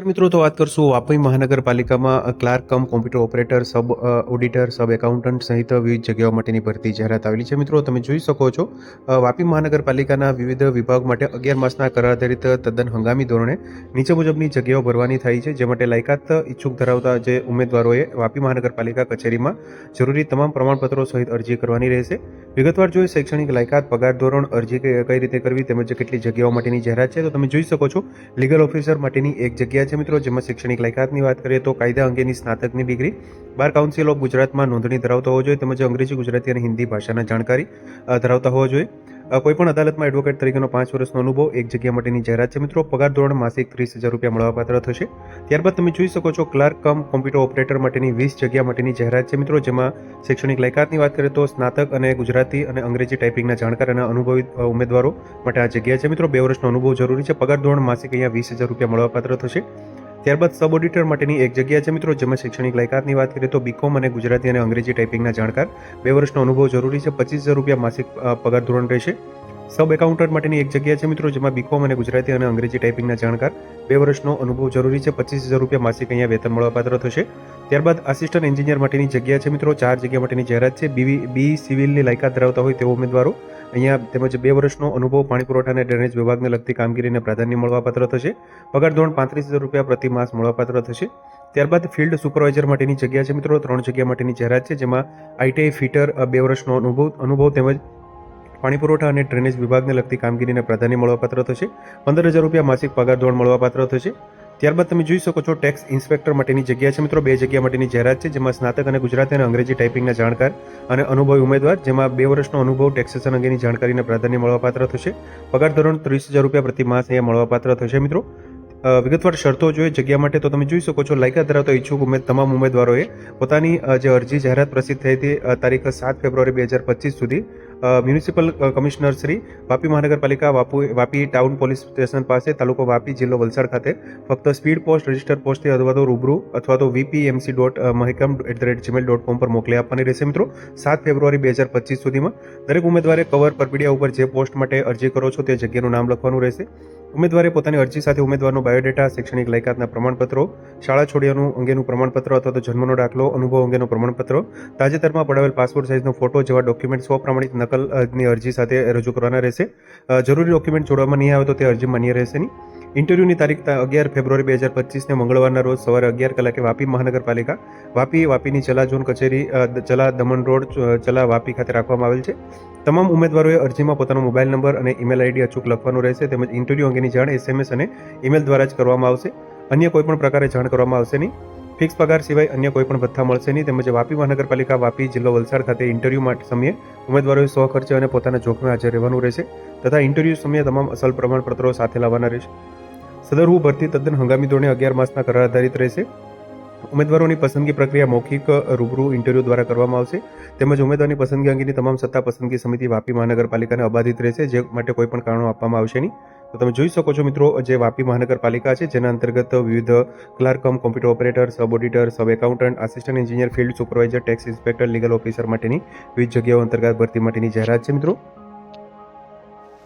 મિત્રો, તો વાત કરશું વાપી મહાનગરપાલિકામાં clerk cum computer operator, sub auditor, sub accountant સહિત વિવિધ જગ્યાઓ માટેની ભરતી જાહેરાત આવેલી છે. મિત્રો, તમે જોઈ શકો છો વાપી મહાનગરપાલિકાના વિવિધ વિભાગ માટે અગિયાર માસના કરાર આધારિત તદ્દન હંગામી ધોરણે નીચે મુજબની જગ્યાઓ ભરવાની થાય છે, જે માટે લાયકાત ઈચ્છુક ધરાવતા જે ઉમેદવારોએ વાપી મહાનગરપાલિકા કચેરીમાં જરૂરી તમામ પ્રમાણપત્રો સહિત અરજી કરવાની રહેશે. વિગતવાર જોઈએ શૈક્ષણિક લાયકાત, પગાર ધોરણ, અરજી કઈ રીતે કરવી, તેમજ કેટલી જગ્યાઓ માટેની જાહેરાત છે, તો તમે જોઈ શકો છો, લીગલ ઓફિસર માટેની એક જગ્યા છે મિત્રો. જેમાં શૈક્ષણિક લાયકાતની વાત કરીએ તો કાયદા અંગેની સ્નાતકની ડિગ્રી બાર કાઉન્સિલ ઓફ ગુજરાતમાં નોંધણી ધરાવતો હોવો જોઈએ. તેમજ અંગ્રેજી, ગુજરાતી અને હિન્દી ભાષાના જાણકારી ધરાવતા હોવા જોઈએ. કોઈપણ અદાલતમાં એડવોકેટ તરીકેનો પાંચ વર્ષનો અનુભવ એક જગ્યા માટેની જાહેરાત છે મિત્રો. પગાર ધોરણ માસિક ત્રીસ હજાર રૂપિયા મળવાપાત્ર થશે. ત્યારબાદ તમે જોઈ શકો છો ક્લાર્ક કમ કોમ્પ્યુટર ઓપરેટર માટેની વીસ જગ્યા માટેની જાહેરાત છે મિત્રો, જેમાં શૈક્ષણિક લાયકાતની વાત કરીએ તો સ્નાતક અને ગુજરાતી અને અંગ્રેજી ટાઈપિંગના જાણકાર અને અનુભવી ઉમેદવારો માટે આ જગ્યા છે મિત્રો. બે વર્ષનો અનુભવ જરૂરી છે. પગાર ધોરણ માસિક અહીંયા વીસ હજાર રૂપિયા મળવાપાત્ર થશે. ત્યારબાદ સબ ઓડિટર માટેની એક જગ્યા છે મિત્રો, જેમાં શૈક્ષણિક લાયકાતની વાત કરીએ તો બીકોમ અને ગુજરાતી અને અંગ્રેજી ટાઈપિંગના જાણકાર. બે વર્ષનો અનુભવ જરૂરી છે, પચીસ હજાર રૂપિયા માસિક પગાર ધોરણ રહેશે. સબ એકાઉન્ટન્ટ માટેની એક જગ્યા છે મિત્રો, જેમાં બીકોમ અને ગુજરાતી અને અંગ્રેજી ટાઈપિંગના જાણકાર. બે વર્ષનો અનુભવ જરૂરી છે, પચીસ હજાર રૂપિયા માસિક અહીંયા વેતન મળવાપાત્ર થશે. ત્યારબાદ આસિસ્ટન્ટ એન્જિનિયર માટેની જગ્યા છે મિત્રો, ચાર જગ્યા માટેની જાહેરાત છે. બી બી સિવિલની લાયકાત ધરાવતા હોય તેવા ઉમેદવારો. અહીંયા તેમજ બે વર્ષનો અનુભવ પાણી પુરવઠા અને ડ્રેનેજ વિભાગને લગતી કામગીરીને પ્રાધાન્ય મળવાપાત્ર થશે. પગાર ધોરણ પાંત્રીસ હજાર રૂપિયા પ્રતિ માસ મળવાપાત્ર થશે. ત્યારબાદ ફિલ્ડ સુપરવાઇઝર માટેની જગ્યા છે મિત્રો, ત્રણ જગ્યા માટેની જાહેરાત છે, જેમાં આઈટીઆઈ ફિટર બે વર્ષનો અનુભવ અનુભવ તેમજ પાણી પુરવઠા અને ડ્રેનેજ વિભાગને લગતી કામગીરીને પ્રાધાન્ય મળવાપાત્ર થશે. પંદર હજાર રૂપિયા માસિક પગાર ધોરણ મળવાપાત્ર થશે. ત્યારબાદ તમે જોઈ શકો છો ટેક્સ ઇન્સ્પેક્ટર માટેની જગ્યા છે મિત્રો. બે જગ્યા માટેની જાહેરાત છે, જેમાં સ્નાતક અને ગુજરાતી અને અંગ્રેજી ટાઈપિંગના જાણકાર અને અનુભવી ઉમેદવાર, જેમાં બે વર્ષનો અનુભવ, ટેક્સેશન અંગેની જાણકારીને પ્રાધાન્ય મળવાપાત્ર થશે. પગાર ધોરણ ત્રીસ હજાર રૂપિયા પ્રતિ માસ અહીંયા મળવાપાત્ર થશે મિત્રો. વિગતવાર શરતો જોઈએ. જગ્યા માટે તો તમે જોઈ શકો છો, લાયકાત ધરાવતા ઈચ્છુક ઉમેદ તમામ ઉમેદવારોએ પોતાની જે અરજી જાહેરાત પ્રસિદ્ધ થઈ હતી તારીખ સાત ફેબ્રુઆરી બે હજાર પચીસ સુધી મ્યુનિસિપલ કમિશનર શ્રી વાપી મહાનગરપાલિકા, વાપુ, વાપી ટાઉન પોલીસ સ્ટેશન પાસે, તાલુકો વાપી જિલ્લો વલસાડ ખાતે ફક્ત સ્પીડ પોસ્ટ, રજિસ્ટર પોસ્ટથી અથવા તો રૂબરૂ અથવા તો VPMC dot mahekam at the rate Gmail dot com પર મોકલી આપવાની રહેશે મિત્રો. સાત ફેબ્રુઆરી બે હજાર પચીસ સુધીમાં દરેક ઉમેદવારે કવર પરપીડિયા ઉપર જે પોસ્ટ માટે અરજી કરો છો તે જગ્યાનું નામ લખવાનું રહેશે. ઉમેદવારે પોતાની અરજી સાથે ઉમેદવારનો બાયોડેટા, શૈક્ષણિક લાયકાતના પ્રમાણપત્રો, શાળા છોડ્યાનું અંગેનું પ્રમાણપત્ર અથવા તો જન્મનો દાખલો, અનુભવ અંગેનો પ્રમાણપત્ર, તાજેતરમાં પડાવેલ પાસપોર્ટ સાઇઝનો ફોટો જેવા ડોક્યુમેન્ટ સ્વપ્રમાણિત નકલની અરજી સાથે રજૂ કરવાના રહેશે. જરૂરી ડોક્યુમેન્ટ જોડવામાં નહીં આવે તો તે અરજી માન્ય રહેશે નહીં. ઇન્ટરવ્યૂની તારીખ અગિયાર ફેબ્રુઆરી બે હજાર પચીસને મંગળવારના રોજ સવારે અગિયાર કલાકે વાપી મહાનગરપાલિકા, વાપી, વાપીની ચલા ઝોન કચેરી ચલા દમણ રોડ ચલા વાપી ખાતે રાખવામાં આવેલ છે. તમામ ઉમેદવારોએ અરજીમાં પોતાનો મોબાઈલ નંબર અને ઈમેલ આઈડી અચૂક લખવાનું રહેશે તેમજ ઇન્ટરવ્યૂ અંગેની જાણ, એસએમએસ અને ઈમેલ દ્વારા જ કરવામાં આવશે. અન્ય કોઈપણ પ્રકારે જાણ કરવામાં આવશે નહીં. ફિક્સ પગાર સિવાય અન્ય કોઈપણ ભથ્થા મળશે નહીં. તેમજ વાપી મહાનગરપાલિકા, વાપી જિલ્લો વલસાડ ખાતે ઇન્ટરવ્યૂ માટે સમયે ઉમેદવારોએ સો ખર્ચે અને પોતાના જોખમે હાજર રહેવાનું રહેશે તથા ઇન્ટરવ્યૂ સમયે તમામ અસલ પ્રમાણપત્રો સાથે લાવવાના રહેશે. સદરવું ભરતી તદ્દન હંગામી ધોરણે અગિયાર માસના કરાર આધારિત રહેશે. ઉમેદવારોની પસંદગી પ્રક્રિયા મૌખિક, રૂબરૂ ઇન્ટરવ્યૂ દ્વારા કરવામાં આવશે. તેમજ ઉમેદવારની પસંદગી અંગેની તમામ સત્તા પસંદગી સમિતિ વાપી મહાનગરપાલિકાને અબાધિત રહેશે, જે માટે કોઈ પણ કારણો આપવામાં આવશે નહીં. તો તમે જોઈ શકો છો મિત્રો, જે વાપી મહાનગરપાલિકા છે, જેના અંતર્ગત વિવિધ clerk cum computer operator, sub auditor, sub accountant, assistant engineer, field supervisor, tax inspector, legal officer માટેની વિવિધ જગ્યાઓ અંતર્ગત ભરતી માટેની જાહેરાત છે મિત્રો.